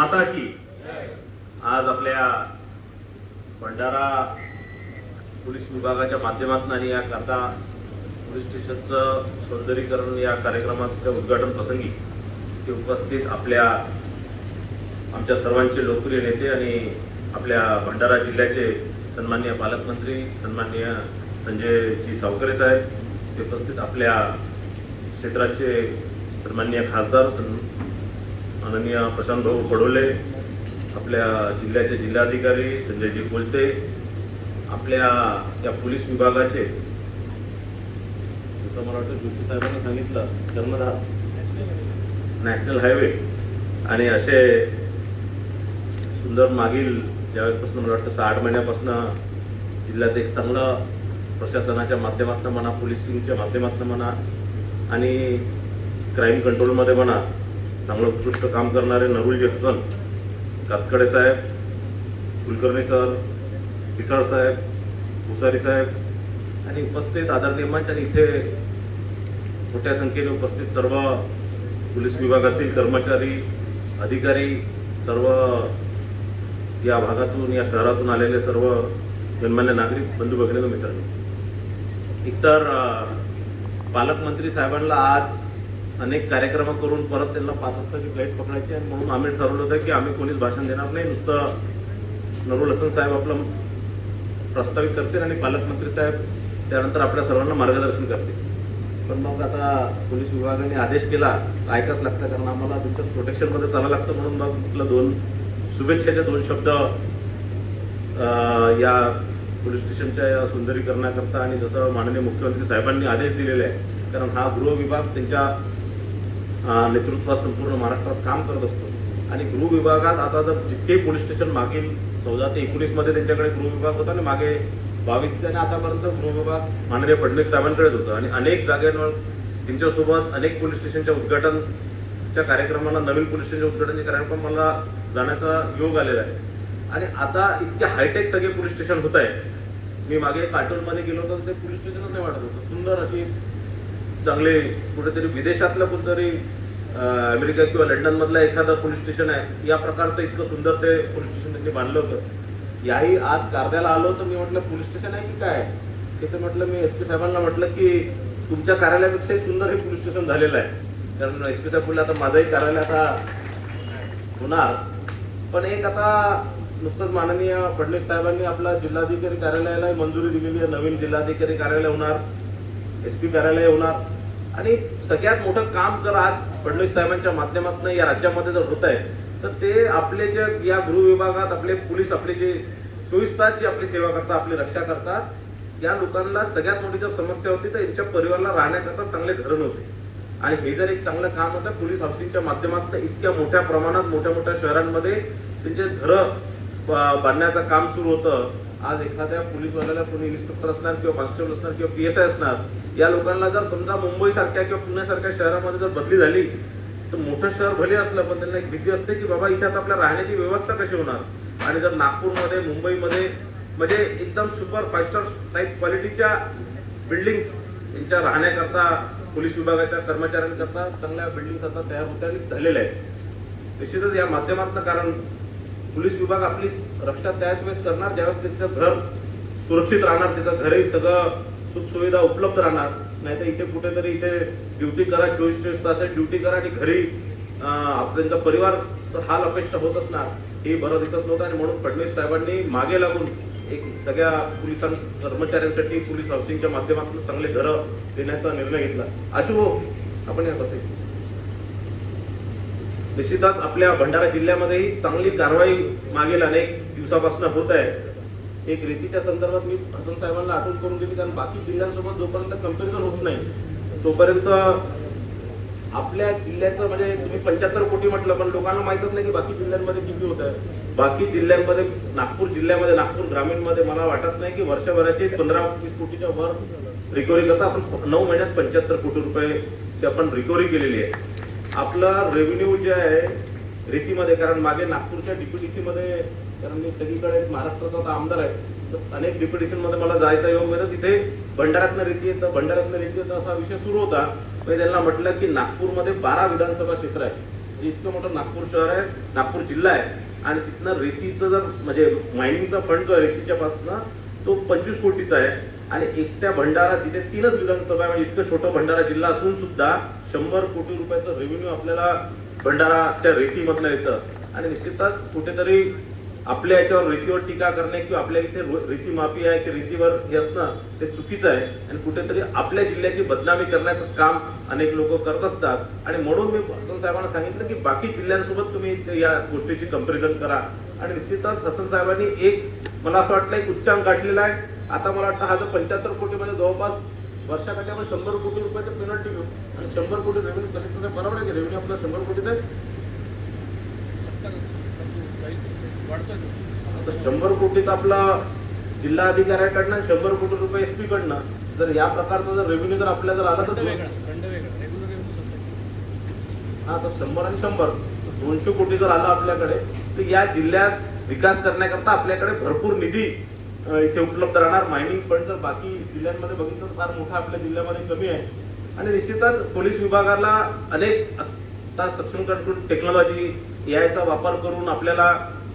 माता की आज आपल्या भंडारा पोलीस विभागाच्या माध्यमातून आणि या करता पोलीस स्टेशनचं सौंदर्यीकरण या कार्यक्रमाच्या उद्घाटन प्रसंगी ते उपस्थित आपल्या आमच्या सर्वांचे लोकप्रिय नेते आणि आपल्या भंडारा जिल्ह्याचे सन्माननीय पालकमंत्री सन्माननीय संजयजी सावकरे साहेब ते उपस्थित आपल्या क्षेत्राचे सन्माननीय खासदार सन् माननीय प्रशांतभाऊ पडोले आपल्या जिल्ह्याचे जिल्हाधिकारी संजयजी कोलते आपल्या या पोलीस विभागाचे. जसं मला वाटतं जोशी साहेबांनी सांगितलं कर्मधार नॅशनल हायवे. आणि असे सुंदर मागील ज्यावेळेसपासून मला वाटतं सहा आठ महिन्यापासून जिल्ह्यात एक चांगलं प्रशासनाच्या माध्यमातून म्हणा पोलिसिंगच्या माध्यमातून म्हणा आणि क्राईम कंट्रोलमध्ये म्हणा चांगलं उत्कृष्ट काम करणारे नरुलजी हसन कातकडे साहेब कुलकर्णी सर पिसाळ साहेब भुसारी साहेब आणि उपस्थित आदरणीय मंच आणि इथे मोठ्या संख्येने उपस्थित सर्व पोलीस विभागातील कर्मचारी अधिकारी सर्व या भागातून या शहरातून आलेले सर्व गणमान्य नागरिक बंधू भगिनी व मित्रांनो. एकतर पालकमंत्री साहेबांना आज अनेक कार्यक्रम करून परत त्यांना पाच वाजताची फ्लाईट पकडायची आणि म्हणून आम्ही ठरवलं होतं की आम्ही कोणीच भाषण देणार नाही. नुसतं नरूल हसन साहेब आपलं प्रस्तावित करतील आणि पालकमंत्री साहेब त्यानंतर आपल्या सर्वांना मार्गदर्शन करतील. पण मग आता पोलीस विभागाने आदेश केला ऐकाच लागतं कारण आम्हाला तुमच्याच प्रोटेक्शनमध्ये चालावं लागतं म्हणून मग म्हटलं दोन शुभेच्छेचे दोन शब्द या पोलीस स्टेशनच्या या सुंदरीकरणाकरता आणि जसं माननीय मुख्यमंत्री साहेबांनी आदेश दिलेले आहे कारण हा गृह विभाग त्यांच्या नेतृत्वात संपूर्ण महाराष्ट्रात काम करत असतो. आणि गृह विभागात आता जर जितके पोलीस स्टेशन मागील चौदा ते एकोणीसमध्ये त्यांच्याकडे गृह विभाग होता आणि मागे बावीस ते आणि आतापर्यंत गृह विभाग माननीय फडणवीस साहेबांकडेच होतं. आणि अनेक जागेवर त्यांच्यासोबत अनेक पोलीस स्टेशनच्या उद्घाटनच्या कार्यक्रमाला नवीन पोलीस स्टेशनच्या उद्घाटनच्या कार्यक्रमाला जाण्याचा योग आलेला आहे. आणि आता इतके हायटेक सगळे पोलीस स्टेशन होत आहे मी मागे कार्टूनमध्ये गेलो होतो तर ते पोलीस स्टेशनच नाही वाटत होतं. सुंदर अशी चांगले कुठेतरी विदेशातलं कुठेतरी अमेरिका किंवा लंडनमधला एखादा एखादं पोलीस स्टेशन आहे या प्रकारचं इतकं सुंदर ते पोलीस स्टेशन त्यांनी बांधलं होतं. याही आज कार्याला आलो तर मी म्हटलं पोलीस स्टेशन आहे की काय? तिथं म्हटलं मी एस पी साहेबांना म्हटलं की तुमच्या कार्यालयापेक्षाही सुंदर हे पोलीस स्टेशन झालेलं आहे. कारण एस पी साहेब बोलले आता माझंही कार्यालय आता होणार. पण एक आता नुकतंच माननीय फडणवीस साहेबांनी आपला जिल्हाधिकारी कार्यालयाला मंजुरी दिलेली आहे नवीन जिल्हाधिकारी कार्यालय होणार. एस पी कार्यालय होणार. आणि सगळ्यात मोठं काम जर आज फडणवीस साहेबांच्या माध्यमातून या राज्यामध्ये जर होत आहे तर ते आपले जे या गृह विभागात आपले पोलीस आपले जे चोवीस तास जी आपली सेवा करतात आपली रक्षा करतात या लोकांना सगळ्यात मोठी जर समस्या होती तर यांच्या परिवाराला राहण्याकरता चांगले घर नव्हते. आणि हे जर एक चांगलं काम होतं पोलीस हाऊसिंगच्या माध्यमातून इतक्या मोठ्या प्रमाणात मोठ्या मोठ्या शहरांमध्ये त्यांचे घरं बांधण्याचं काम सुरू होतं. आज एखाद्या पोलीसवाल्याला कोणी इन्स्पेक्टर असणार किंवा कॉन्स्टेबल असणार किंवा पी एस आय असणार या लोकांना जर समजा मुंबईसारख्या किंवा पुण्यासारख्या शहरामध्ये जर बदली झाली तर मोठं शहर भले असलं पण त्यांना एक भीती असते की बाबा इथे आता आपल्या राहण्याची व्यवस्था कशी होणार? आणि जर नागपूरमध्ये मुंबईमध्ये म्हणजे एकदम सुपर फाय स्टार टाईप क्वालिटीच्या बिल्डिंग्स यांच्या राहण्याकरता पोलीस विभागाच्या कर्मचाऱ्यांकरता चांगल्या बिल्डिंग्स आता तयार होत्या आणि झालेल्या आहेत. निश्चितच या माध्यमातलं कारण पोलीस विभाग आपली रक्षा त्याच वेळेस करणार ज्यावेळेस त्यांचं घर सुरक्षित राहणार त्याचं घरही सगळं सुखसुविधा उपलब्ध राहणार. नाहीतर इथे कुठेतरी इथे ड्युटी करा चोवीस चोवीस तास ड्युटी करा आणि घरी त्यांचा परिवार हाल अपेष्ट होत असणार हे बरं दिसत नव्हतं आणि म्हणून फडणवीस साहेबांनी मागे लागून एक सगळ्या पोलिसां कर्मचाऱ्यांसाठी पोलीस हाऊसिंगच्या माध्यमातून चांगले घरं देण्याचा निर्णय घेतला. आशु भाऊ आपण या कसं निश्चितच आपल्या भंडारा जिल्ह्यामध्येही चांगली कारवाई मागील अनेक दिवसापासून होत आहे. एक रेतीच्या संदर्भात मी हसन साहेबांना आठवण करून दिली कारण बाकी जिल्ह्यांसोबत जोपर्यंत कंपॅरिझन होत नाही तोपर्यंत आपल्या जिल्ह्याचं म्हणजे तुम्ही पंच्याहत्तर कोटी म्हटलं पण लोकांना माहितच नाही की बाकी जिल्ह्यांमध्ये किती होत आहे. बाकी जिल्ह्यांमध्ये नागपूर जिल्ह्यामध्ये नागपूर ग्रामीणमध्ये मला वाटत नाही की वर्षभराची पंधरा वीस कोटीच्या वर रिकव्हरी करता आपण. नऊ महिन्यात पंच्याहत्तर कोटी रुपये आपण रिकव्हरी केलेली आहे. आपलं रेव्हेन्यू जे आहे रेतीमध्ये कारण मागे नागपूरच्या डीपीडीसी मध्ये कारण मी सगळीकडे महाराष्ट्राचा आता आमदार आहे तर अनेक डीपीडीसी मध्ये मला जायचा योग मिळतो. तिथे भंडाऱ्यातनं रेती येतं भंडाऱ्यातनं रेती येतं असा विषय सुरू होता. म्हणजे त्यांना म्हटलं की नागपूरमध्ये बारा विधानसभा क्षेत्र आहे. म्हणजे इतकं मोठं नागपूर शहर आहे नागपूर जिल्हा आहे. आणि तिथनं रेतीचं जर म्हणजे मायनिंगचा फंड जो आहे रेतीच्या पासून तो पंचवीस कोटीचा आहे. आणि एकट्या भंडारा तिथे तीनच विधानसभा म्हणजे इतकं छोटं भंडारा जिल्हा असून सुद्धा शंभर कोटी रुपयाचं रेव्हेन्यू आपल्याला भंडाराच्या रेतीमधनं येतं. आणि निश्चितच कुठेतरी आपल्या याच्यावर रेतीवर टीका करणे किंवा आपल्या इथे रो- रेती माफी आहे की रेतीवर हे असणं ते चुकीचं आहे. आणि कुठेतरी आपल्या जिल्ह्याची बदनामी करण्याचं काम अनेक लोक करत असतात. आणि म्हणून मी हसन साहेबांना सांगितलं की बाकी जिल्ह्यांसोबत तुम्ही या गोष्टीची कंपॅरिझन करा. आणि निश्चितच हसन साहेबांनी एक मला असं वाटलं एक उच्चांक गाठलेला आहे. आता मला वाटतं हा जो पंच्याहत्तर कोटीमध्ये जवळपास वर्षाकाठी आपण शंभर कोटी रुपयाचं पेनल्टी घेऊ. आणि शंभर कोटी रेव्हेन्यू कलेक्टर बरोबर आहे की रेव्हेन्यू आपला शंभर कोटीचा आहे? आता शंभर कोटीत आपला जिल्हा अधिकाऱ्याकडनं शंभर कोटी रुपये एसपी कडनं जर या प्रकारचा जर रेव्हेन्यू जर आपल्या जर आला तर हा तर शंभर आणि शंभर. दोनशे कोटी जर आला आपल्याकडे तर या जिल्ह्यात विकास करण्याकरता आपल्याकडे भरपूर निधी इथे उपलब्ध राहणार. मायनिंग फंड जर बाकी जिल्ह्यांमध्ये बघितलं तर फार मोठा आपल्या जिल्ह्यामध्ये कमी आहे. आणि निश्चितच पोलीस विभागाला अनेक आता सक्षम कंट्रोल टेक्नॉलॉजी यायचा वापर करून आपल्याला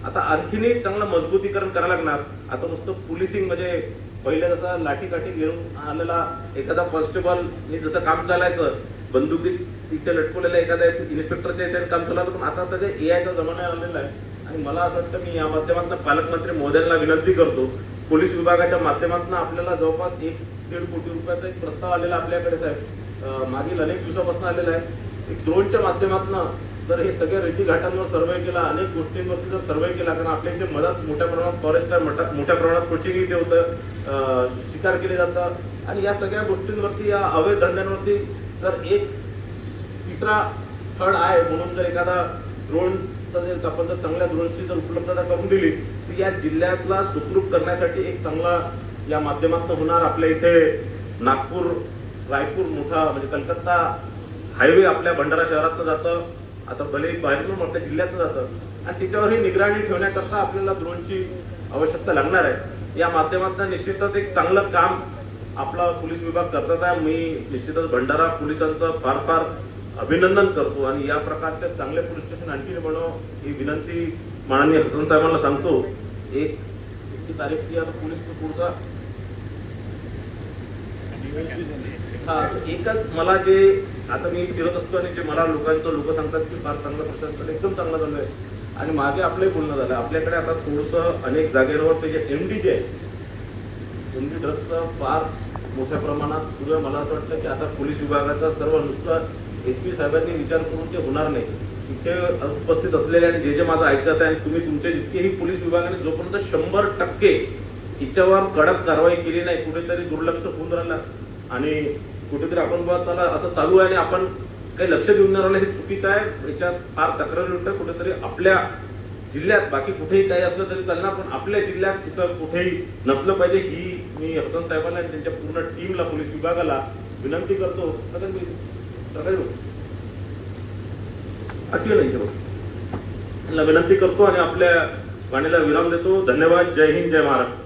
आता आणखीनही चांगलं मजबूतीकरण करायला लागणार. आता नुसतं पोलिसिंग म्हणजे पहिले जसं लाठी काठी घेऊन आलेला एखादा कॉन्स्टेबलनी जसं काम चालायचं बंदुकीत तिथे लटकवलेला एखाद्या इन्स्पेक्टरच्या इथे काम चालवलं पण आता सगळे ए आयचा जमाना आलेला आहे. आणि मला असं वाटतं मी या माध्यमातून पालकमंत्री महोदयांना विनंती करतो पोलीस विभागाच्या माध्यमातून आपल्याला जवळपास एक दीड कोटी रुपयाचा एक प्रस्ताव आलेला आपल्याकडे साहेब. मागील अनेक दिवसापासून आलेला आहे. एक ड्रोनच्या माध्यमातून जर हे सगळ्या रेती घाटांवर सर्वे केला अनेक गोष्टींवरती जर सर्वे केला कारण आपल्या इथे मदत मोठ्या प्रमाणात फॉरेस्ट मोठ्या प्रमाणात कोचिंग इथे होतं शिकार केले जातं आणि या सगळ्या गोष्टींवरती या अवैध धंद्यांवरती जर एक तिसरा फळ आहे म्हणून जर एखादा ड्रोनचा जर आपण जर चांगल्या ड्रोनची जर उपलब्धता करून दिली तर या जिल्ह्यातला सुखरूप करण्यासाठी एक चांगला या माध्यमातून होणार आपल्या इथे नागपूर रायपूर मोठा म्हणजे कलकत्ता हायवे आपल्या भंडारा शहरातनं जातं. आता भले बाहेरून आपल्या जिल्ह्यातनं जातं. आणि त्याच्यावर ही निगराणी ठेवण्याकरता आपल्याला ड्रोनची आवश्यकता लागणार आहे. या माध्यमातून निश्चितच एक चांगलं काम आपला पोलीस विभाग करतात आहे. मी निश्चितच भंडारा पोलिसांचं फार फार अभिनंदन करतो आणि या प्रकारच्या चांगल्या पोलीस स्टेशन आणखी बनव ही विनंती माननीय हसन साहेबांना सांगतो. एक इतकी तारीख ती आता पोलीस पुढचा एकच मला जे आता मी फिरत असतो आणि जे मला लोकांचं लोक सांगतात की फार चांगलं प्रशासन एकदम चांगलं झालं आहे आणि मागे आपलंही बोलणं झालं. आपल्याकडे आता थोडंसं अनेक जागेवर ते जे एम डी जे आहे एम डी ड्रग्सचं फार मोठ्या प्रमाणात सुरू आहे मला असं वाटतं की आता पोलीस विभागाचा सर्व नुसतं एस पी साहेबांनी विचार करून ते होणार नाही. इथे उपस्थित असलेले आणि जे जे माझं ऐकत आहे आणि तुम्ही तुमचे जितकेही पोलीस विभागाने जोपर्यंत शंभर टक्के हिच्यावर कडक कारवाई केली नाही कुठेतरी दुर्लक्ष होऊन राहिला. आणि कुठेतरी आपण बुवा चला असं चालू आहे आणि आपण काही लक्ष देऊन राहिलं हे चुकीचं आहे. याच्या फार तक्रार उलट कुठेतरी आपल्या जिल्ह्यात बाकी कुठेही काही असलं तरी चालणार पण आपल्या जिल्ह्यात तिचं कुठेही नसलं पाहिजे ही मी हसन साहेबांना आणि त्यांच्या पूर्ण टीमला पोलीस विभागाला विनंती करतो. कारण मी असले नाही तेव्हा. त्यांना विनंती करतो आणि आपल्या वाणीला विराम देतो. धन्यवाद. जय हिंद जय महाराष्ट्र.